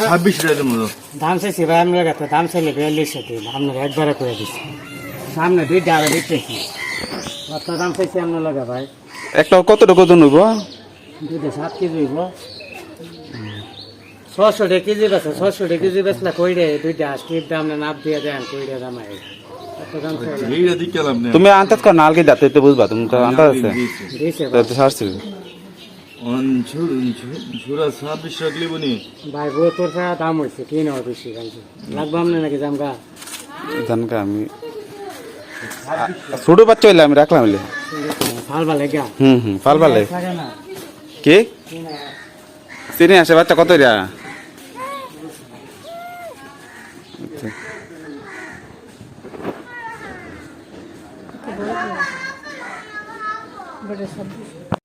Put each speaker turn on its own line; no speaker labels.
ছাব্বিশ টাকার মতো
দাম চাইছি ভাই আপনার কাছে দাম চাইলে বিয়াল্লিশ দিন আপনার একবারে করে দিচ্ছি সামনে দুইটা আরও দিতেছি কত দাম চাইছি আপনার লাগে ভাই?
একটা কত নেব
দুইটা সাত কেজি হইব। ছশো টাকা কেজি বেছে ছশো টাকা কেজি বেচলে কইরে দুইটা স্টিপ দাম না নাপ দিয়ে দেন কইরে দাম আই
তুমি আন্তাজ কর নালকে যাতে বুঝবা তুমি তো আন্তাজ আছে। সারছি।
ভাই বই তোর দাম হয়েছে কি নেওয়া বেশি ভাইজি লাগবো নাকি জামগা
জানগা আমি ছোট বাচ্চা হইলে আমি রাখলাম হইলে। হুম হুম
ফালবা
কে? চিনি আসে বাচ্চা কত রা But